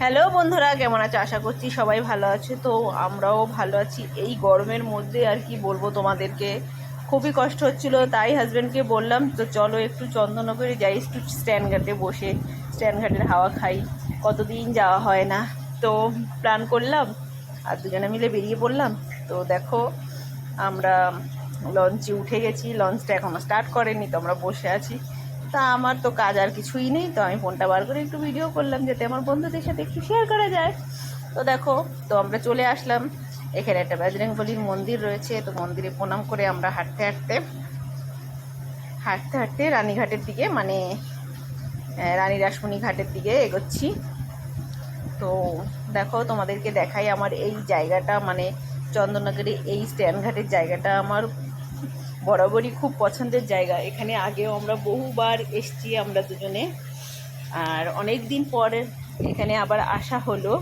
Hello বন্ধুরা, কেমন আছো? আশা করছি সবাই ভালো আছে। তো আমরাও ভালো আছি। এই গরমের মধ্যে আর কি বলব তোমাদেরকে? খুবই কষ্ট হচ্ছিল, তাই হাজব্যান্ডকে বললাম, তো চলো একটু চন্দননগরে যাই, একটু স্ট্যান্ড ঘাটে বসে স্ট্যান্ড ঘাটের হাওয়া খাই। কতদিন যাওয়া হয় না? তো প্ল্যান করলাম, আর দুজনে মিলে বেরিয়ে পড়লাম। তো দেখো, আমরা লঞ্চে উঠে গেছি। লঞ্চটা এখনও স্টার্ট করেনি, তো আমরা বসে আছি। তা আমার তো কাজ আর কিছুই নেই, তো আমি ফোনটা বার করে একটু ভিডিও করলাম যাতে আমার বন্ধুদের সাথে একটু শেয়ার করা যায়। তো দেখো, তো আমরা চলে আসলাম। এখানে একটা বজরংবলির মন্দির রয়েছে, তো মন্দিরে প্রণাম করে আমরা হাঁটতে হাঁটতে হাঁটতে হাঁটতে রানীঘাটের দিকে মানে রানী রাসমণি ঘাটের দিকে এগোচ্ছি। তো দেখো, তোমাদেরকে দেখাই আমার এই জায়গাটা মানে চন্দননগরে এই স্ট্যান্ড ঘাটের জায়গাটা আমার বরাবরই খুব পছন্দের জায়গা। এখানে আগেও আমরা বহুবার এসছি আমরা দুজনে। আর অনেক দিন পরে এখানে আবার আসা হলো।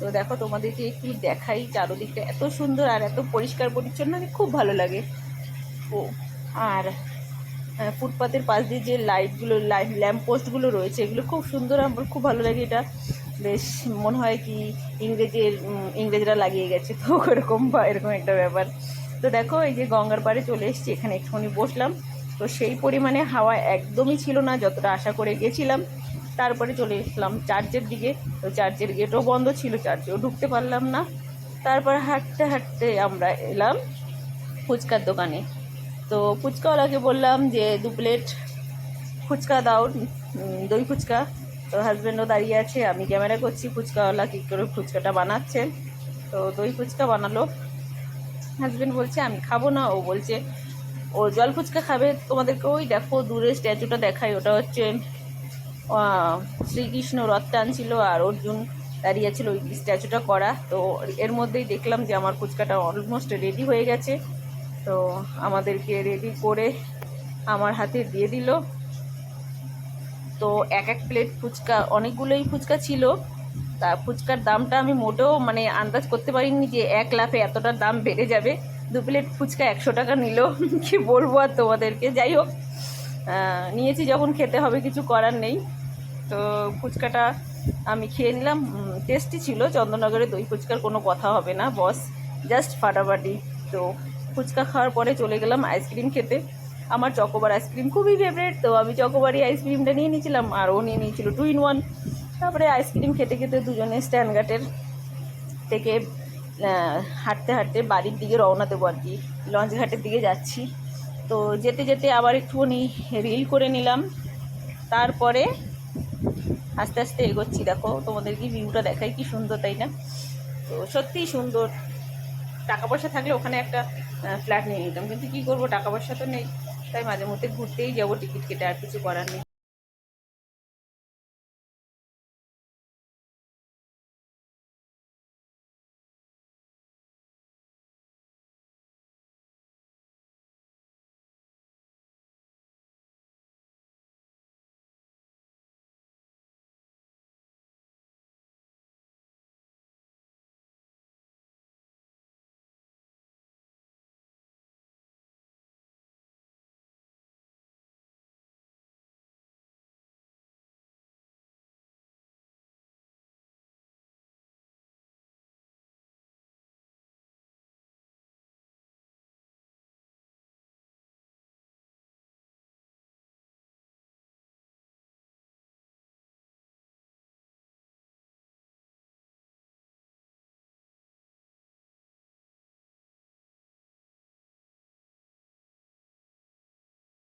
তো দেখো, তোমাদেরকে একটু দেখাই চারোদিকটা এত সুন্দর আর এত পরিষ্কার পরিচ্ছন্ন মানে খুব ভালো লাগে। ও, আর ফুটপাতের পাশ দিয়ে যে লাইটগুলো লাইট ল্যাম্প পোস্টগুলো রয়েছে, এগুলো খুব সুন্দর, আমার খুব ভালো লাগে এটা। বেশ, মনে হয় কি ইংরেজের ইংরেজরা লাগিয়ে গেছে। তো ওরকম বা, এরকম একটা ব্যাপার। তো দেখো, এই যে গঙ্গার পাড়ে চলে এসেছি, এখানে একটুখানি বসলাম। তো সেই পরিমাণে হাওয়া একদমই ছিল না, যতটা আশা করে গেছিলাম। তারপরে চলে এসলাম চার্চের দিকে। তো চার্চের গেটও বন্ধ ছিল, চার্চেও ঢুকতে পারলাম না। তারপর হাঁটতে হাঁটতে আমরা এলাম ফুচকার দোকানে। তো ফুচকাওয়ালাকে বললাম যে, দু প্লেট ফুচকা দাও দই ফুচকা। তো হাজব্যান্ডও দাঁড়িয়ে আছে, আমি ক্যামেরা করছি, ফুচকাওয়ালা কী করে ফুচকাটা বানাচ্ছে। তো দই ফুচকা বানালো। হাজব্যান্ড বলছে, আমি খাব না। ও বলছে, ও জল ফুচকা খাবে তোমাদেরকে। ওই দেখো, দূরে স্ট্যাচুটা দেখায়। ওটা হচ্ছে শ্রীকৃষ্ণ রথ টানছিল আর অর্জুন দাঁড়িয়ে ছিল ওই স্ট্যাচুটা করা। তো এর মধ্যেই দেখলাম যে আমার ফুচকাটা অলমোস্ট রেডি হয়ে গেছে। তো আমাদেরকে রেডি করে আমার হাতে দিয়ে দিল। তো এক এক প্লেট ফুচকা, অনেকগুলোই ফুচকা ছিল। তা ফুচকার দামটা আমি মোটেও মানে আন্দাজ করতে পারিনি যে এক লাফে এতটা দাম বেড়ে যাবে। দু প্লেট ফুচকা একশো টাকা নিল, কি বলব আর তোমাদেরকে? যাই হোক নিয়েছি যখন খেতে হবে, কিছু করার নেই। তো ফুচকাটা আমি খেয়ে নিলাম। টেস্টি ছিল, চন্দননগরে দই ফুচকার কোনো কথা হবে না বস জাস্ট ফাটাফাটি। তো ফুচকা খাওয়ার পরে চলে গেলাম আইসক্রিম খেতে। আমার চকোবার আইসক্রিম খুবই ফেভারিট তো আমি চকোবারই আইসক্রিমটা নিয়ে নিয়েছিলাম, আর ও নিয়ে নিয়েছিল টু ইন ওয়ান তারপরে আইসক্রিম খেতে খেতে দুজনে স্ট্যান্ড ঘাটের থেকে হাঁটতে হাঁটতে বাড়ির দিকে রওনা দেবো আর কি। লঞ্চ ঘাটের দিকে যাচ্ছি। তো যেতে যেতে আবার একটুখানি রিল করে নিলাম। তারপরে আস্তে আস্তে এগোচ্ছি। দেখো, তোমাদের কি ভিউটা দেখাই কি সুন্দর, তাই না? তো সত্যিই সুন্দর। টাকা পয়সা থাকলে ওখানে একটা ফ্ল্যাট নিয়ে নিতাম। কিন্তু কী করব? টাকা পয়সা তো নেই। তাই মাঝে মধ্যে ঘুরতেই যাব টিকিট কেটে, আর কিছু করার নেই।